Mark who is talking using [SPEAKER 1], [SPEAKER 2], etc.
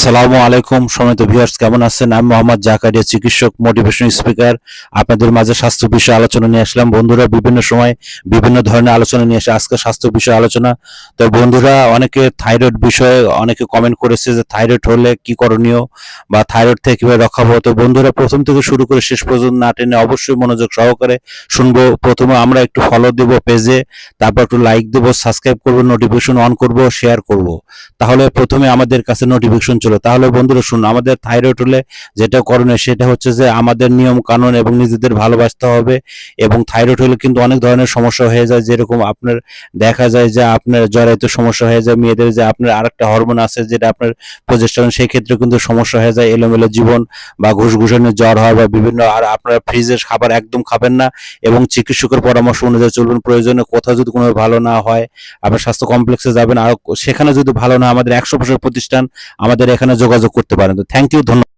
[SPEAKER 1] আসসালামু আলাইকুম সমিত ভিউয়ার্স কেমন আছেন? আমি মোহাম্মদ জাকারিয়া, চিকিৎসক মোটিভেশন স্পিকার আপনাদের মাঝে স্বাস্থ্য বিষয়ে আলোচনা নিয়ে আসলাম। বন্ধুরা, বিভিন্ন সময় বিভিন্ন ধরনের আলোচনা নিয়ে আসে। আজকে স্বাস্থ্য বিষয়ে আলোচনা। তো বন্ধুরা, অনেকে থাইরয়েড বিষয়ে অনেকে কমেন্ট করেছে যে থাইরয়েড হলে কি করণীয় বা থাইরয়েড থেকে কীভাবে রক্ষা পাবো। তো বন্ধুরা, প্রথম থেকে শুরু করে শেষ পর্যন্ত না টেনে অবশ্যই মনোযোগ সহকারে শুনব। প্রথমে আমরা একটু ফলো দেবো পেজে তারপর একটু লাইক দেবো সাবস্ক্রাইব করব নোটিফিকেশন অন করব শেয়ার করব। তাহলে প্রথমে আমাদের কাছে নোটিফিকেশন চলো তাহলে বন্ধুরা শুনুন, আমাদের থাইরয়েড হলে যেটা করণীয় সেটা হচ্ছে যে আমাদের নিয়ম কানুন এবং নিজেদের ভালোবাসতে হবে এবং থাইরয়েড হলে কিন্তু অনেক ধরনের সমস্যা হয়ে যায়। যেরকম আপনার দেখা যায় যে আপনার জরায়ুতে সমস্যা হয়ে যায়, মেয়েদের যে আপনার আরেকটা হরমোন আছে যেটা আপনার প্রজেস্টেরন সেই ক্ষেত্রে কিন্তু সমস্যা হয়ে যায়। এলোমেলো জীবন বা ঘুষঘুষানোর জ্বর হয় বা বিভিন্ন আর আপনারা ফ্রিজের খাবার একদম খাবেন না এবং চিকিৎসকের পরামর্শ অনুযায়ী চলবেন। প্রয়োজনে কোথাও যদি কোনো ভালো না হয়, আপনার স্বাস্থ্য কমপ্লেক্সে যাবেন। আর সেখানে যদি ভালো না আমাদের একশো বছর প্রতিষ্ঠান আমাদের এখানে যোগাযোগ করতে পারেন। তো থ্যাংক ইউ ধন্যবাদ।